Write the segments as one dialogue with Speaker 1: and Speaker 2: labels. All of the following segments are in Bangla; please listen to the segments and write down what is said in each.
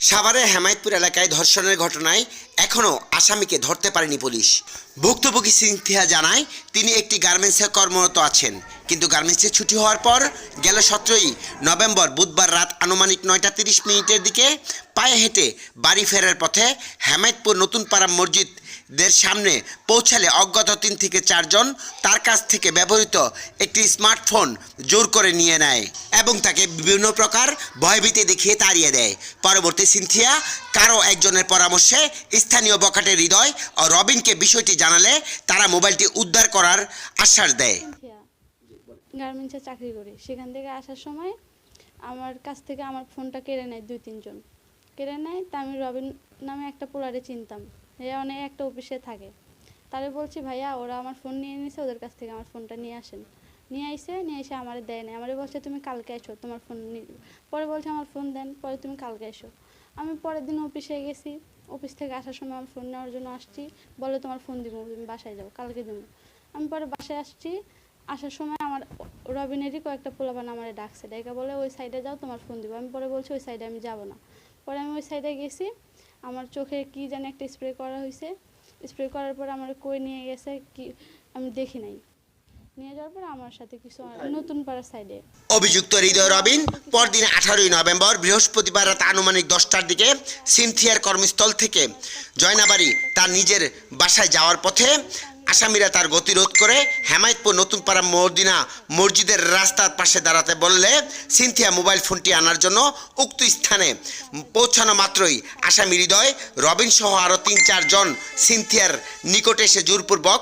Speaker 1: সাভারের হেমায়তপুর এলাকায় ধর্ষণের ঘটনায় এখনও আসামিকে ধরতে পারেনি পুলিশ। ভুক্তভোগী সিনথিয়া জানায়, তিনি একটি গার্মেন্টসে কর্মরত আছেন। কিন্তু গার্মেন্টসে ছুটি হওয়ার পর গেল সতেরোই নভেম্বর বুধবার রাত আনুমানিক নয়টা তিরিশ মিনিটের দিকে পায়ে হেঁটে বাড়ি ফেরার পথে হেমায়তপুর নতুন পাড়া মসজিদদের সামনে পৌঁছালে অজ্ঞাত তিন থেকে চারজন তার কাছ থেকে ব্যবহৃত একটি স্মার্টফোন জোর করে নিয়ে নেয় এবং তাকে বিভিন্ন প্রকার ভয়ভীতি দেখিয়ে তাড়িয়ে দেয়। পরবর্তী সিনথিয়া কারও একজনের পরামর্শে স্থানীয় বকাটে হৃদয় ও রবিনকে বিষয়টি জানালে তারা মোবাইলটি উদ্ধার করার আশ্বাস দেয়।
Speaker 2: গার্মেন্টসে চাকরি করি। সেখান থেকে আসার সময় আমার কাছ থেকে আমার ফোনটা কেড়ে নেয় দুই, তিনজন। কেড়ে নেয় তা আমি রবিন নামে একটা পোলারে চিনতাম। এ অনেক একটা অফিসে থাকে। তাহলে বলছি, ভাইয়া, ওরা আমার ফোন নিয়ে নিয়েছে ওদের কাছ থেকে আমার ফোনটা নিয়ে আসেন। নিয়ে আইসে নিয়ে এসে আমার দেয় না আমারে বলছে, তুমি কালকে এসো, তোমার ফোন নিয়ে পরে বলছে, আমার ফোন দেন, পরে তুমি কালকে এসো। আমি পরের দিন অফিসে গেছি। অফিস থেকে আসার সময় আমার ফোন নেওয়ার জন্য আসছি। বলে, তোমার ফোন দিব, তুমি বাসায় যাব কালকে দিব। আমি পরে বাসায় আসছি। আসার সময় আমার রবিনেরই কয়েকটা পোলাপান আমার ডাকছে। ডেকে বলে, ওই সাইডে যাও, তোমার ফোন দিব। আমি পরে বলছি, ওই সাইডে আমি যাব না। পরে আমি ওই সাইডে গেছি। আমার চোখে কি জানি একটা স্প্রে করা হয়েছে স্প্রে করার পর আমার কই নিয়ে গেছে কি আমি দেখি নাই। নিয়ে যাওয়ার পর আমার সাথে কিছু নতুন পাড়ার সাইডে
Speaker 1: অভিযুক্ত হৃদয় রবিন, পরদিন আঠারোই নভেম্বর, বৃহস্পতিবার রাত আনুমানিক দশটার দিকে সিনথিয়ার কর্মস্থল থেকে জয়নাবাড়ি তার নিজের বাসায় যাওয়ার পথে আসামিরা তার গতিরোধ করে হেমায়তপুর নতুনপাড়া মদিনা মসজিদের রাস্তার পাশে দাঁড়াতে বললে সিনথিয়া মোবাইল ফোনটি আনার জন্য উক্ত স্থানে পৌঁছানো মাত্রই আসামি হৃদয় রবিন সহ আরও তিন চারজন সিনথিয়ার নিকটে এসে জোরপূর্বক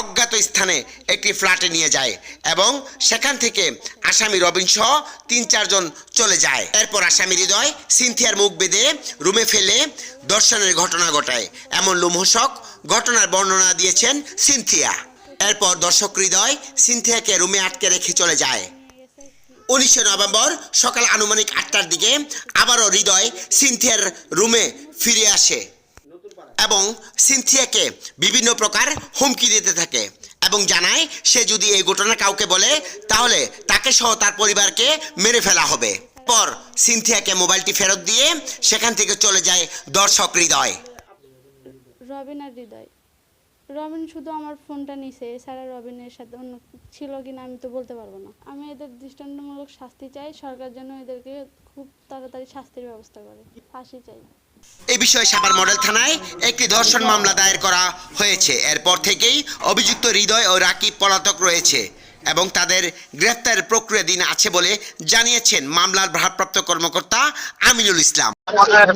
Speaker 1: অজ্ঞাত স্থানে একটি ফ্ল্যাটে নিয়ে যায় এবং সেখান থেকে আসামি রবিন সহ তিন চারজন চলে যায়। এরপর আসামি হৃদয় সিনথিয়ার মুখ বেঁধে রুমে ফেলে দর্শনের ঘটনা ঘটায়। এমন লোমহসক ঘটনার বর্ণনা দিয়েছেন সিনথিয়া। এরপর দর্শক হৃদয় সিনথিয়াকে রুমে আটকে রেখে চলে যায়। উনিশে নভেম্বর সকাল আনুমানিক আটটার দিকে আবারও হৃদয় সিনথিয়ার রুমে ফিরে আসে এবং সিনথিয়াকে বিভিন্ন প্রকার হুমকি দিতে থাকে এবং জানায়, সে যদি এই ঘটনা কাউকে বলে, তাহলে তাকে সহ তার পরিবারকে মেরে ফেলা হবে। পর সিনথিয়াকে মোবাইলটি ফেরত দিয়ে সেখান থেকে চলে যায় দর্শক হৃদয়।
Speaker 2: রবিন আর হৃদয়। রবিন শুধু আমার ফোনটা নিছে এছাড়া রবিনের সাথে অন্য ছিল কিনা আমি তো বলতে পারব না। আমি এদের দৃষ্টান্তমূলক শাস্তি চাই সরকার যেন এদেরকে খুব তাড়াতাড়ি শাস্তির ব্যবস্থা করে। ফাঁসি চাই।
Speaker 1: এ বিষয়ে সাভার মডেল থানায় একটি ধর্ষণ মামলা দায়ের করা হয়েছে। এরপর থেকেই অভিযুক্ত হৃদয় ও রাকিব পলাতক রয়েছে এবং তাদের গ্রেফতারের প্রক্রিয়া দিন আছে বলে জানিয়েছেন মামলার ভারপ্রাপ্ত কর্মকর্তা আমিনুল ইসলাম।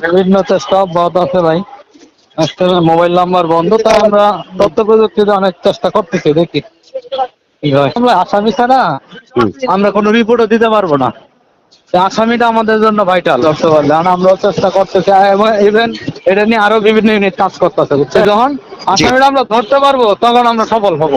Speaker 3: বিভিন্ন চেষ্টা অব্যাহত আছে ভাই। মোবাইল নাম্বার বন্ধ তা আমরা তথ্য প্রযুক্তিতে অনেক চেষ্টা করতেছি দেখি। আমরা আসামি ছাড়া আমরা কোনো রিপোর্টও দিতে পারব না। আসামিটা আমাদের জন্য ভাইটাল ধরতে পারলে আমরাও চেষ্টা করতেছি এবং ইভেন এটা নিয়ে আরও বিভিন্ন ইউনিট কাজ করতেছে বুঝছ যখন আসামিটা আমরা ধরতে পারব তখন আমরা সফল হব।